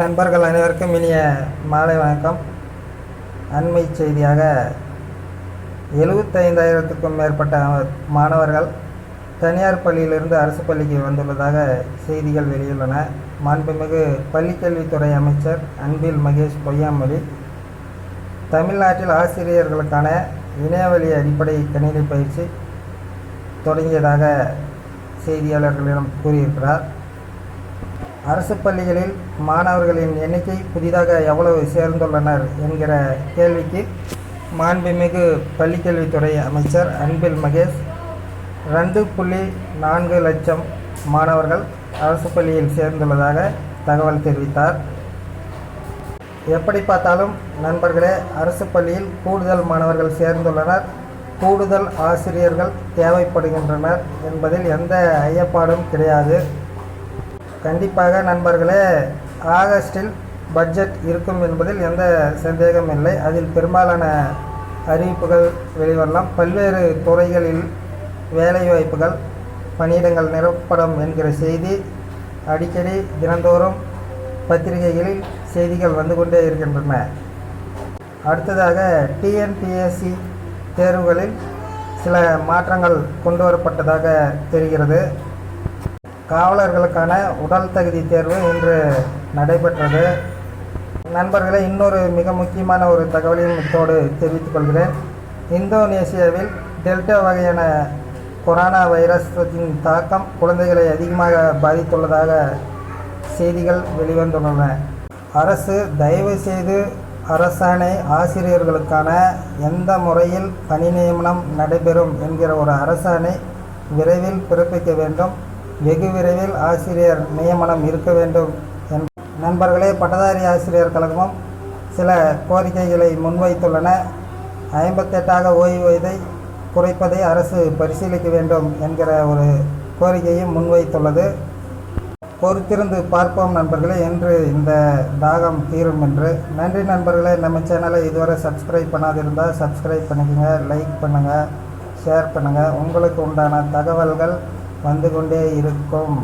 நண்பர்கள் அனைவருக்கும் இனிய மாலை வணக்கம். அண்மை செய்தியாக எழுபத்தைந்தாயிரத்துக்கும் மேற்பட்ட மாணவர்கள் தனியார் பள்ளியிலிருந்து அரசு பள்ளிக்கு வந்துள்ளதாக செய்திகள் வெளியுள்ளன மாண்புமிகு பள்ளிக்கல்வித்துறை அமைச்சர் அன்பில் மகேஷ் பொய்யாமொழி தமிழ்நாட்டில் ஆசிரியர்களுக்கான இணையவழி அடிப்படை கணினி பயிற்சி தொடங்கியதாக செய்தியாளர்களிடம் கூறியிருக்கிறார். அரசு பள்ளிகளில் மாணவர்களின் எண்ணிக்கை புதிதாக எவ்வளவு சேர்ந்துள்ளனர் என்கிற கேள்விக்கு மாண்புமிகு பள்ளிக்கல்வித்துறை அமைச்சர் அன்பில் மகேஷ் ரெண்டு புள்ளி நான்கு லட்சம் மாணவர்கள் அரசு பள்ளியில் சேர்ந்துள்ளதாக தகவல் தெரிவித்தார். எப்படி பார்த்தாலும் நண்பர்களே அரசு பள்ளியில் கூடுதல் மாணவர்கள் சேர்ந்துள்ளனர். கூடுதல் ஆசிரியர்கள் தேவைப்படுகின்றனர் என்பதில் எந்த ஐயப்பாடும் கிடையாது. கண்டிப்பாக நண்பர்களே ஆகஸ்டில் பட்ஜெட் இருக்கும் என்பதில் எந்த சந்தேகம் இல்லை. அதில் பெரும்பாலான அறிவிப்புகள் வெளிவரலாம். பல்வேறு துறைகளில் வேலைவாய்ப்புகள் பணியிடங்கள் நிரப்படும் என்கிற செய்தி அடிக்கடி தினந்தோறும் பத்திரிகைகளில் செய்திகள் வந்து கொண்டே இருக்கின்றன. அடுத்ததாக டிஎன்பிஎஸ்சி தேர்வுகளில் சில மாற்றங்கள் கொண்டு வரப்பட்டதாக தெரிகிறது. காவலர்களுக்கான உடல் தகுதி தேர்வு இன்று நடைபெற்றது. நண்பர்களே இன்னொரு மிக முக்கியமான ஒரு தகவலையும் இத்தோடு தெரிவித்துக் கொள்கிறேன். இந்தோனேசியாவில் டெல்டா வகையான கொரோனா வைரஸின் தாக்கம் குழந்தைகளை அதிகமாக பாதித்துள்ளதாக செய்திகள் வெளிவந்துள்ளன. அரசு தயவு செய்து அரசாணை ஆசிரியர்களுக்கான எந்த முறையில் பணி நியமனம் நடைபெறும் என்கிற ஒரு அரசாணை விரைவில் பிறப்பிக்க வேண்டும். வெகு விரைவில் ஆசிரியர் நியமனம் இருக்க வேண்டும் என் நண்பர்களே பட்டதாரி ஆசிரியர் கழகமும் சில கோரிக்கைகளை முன்வைத்துள்ளன. ஐம்பத்தெட்டாக ஓய்வூதியத்தை குறைப்பதை அரசு பரிசீலிக்க வேண்டும் என்கிற ஒரு கோரிக்கையும் முன்வைத்துள்ளது. பொறுத்திருந்து பார்ப்போம் நண்பர்களே என்று இந்த தாகம் தீரும் என்று. நன்றி நண்பர்களே நம்ம சேனலை இதுவரை சப்ஸ்கிரைப் பண்ணாதிருந்தால் சப்ஸ்கிரைப் பண்ணிக்கோங்க லைக் பண்ணுங்கள் ஷேர் பண்ணுங்கள் உங்களுக்கு உண்டான தகவல்கள் வந்து கொண்டே இருக்கும்.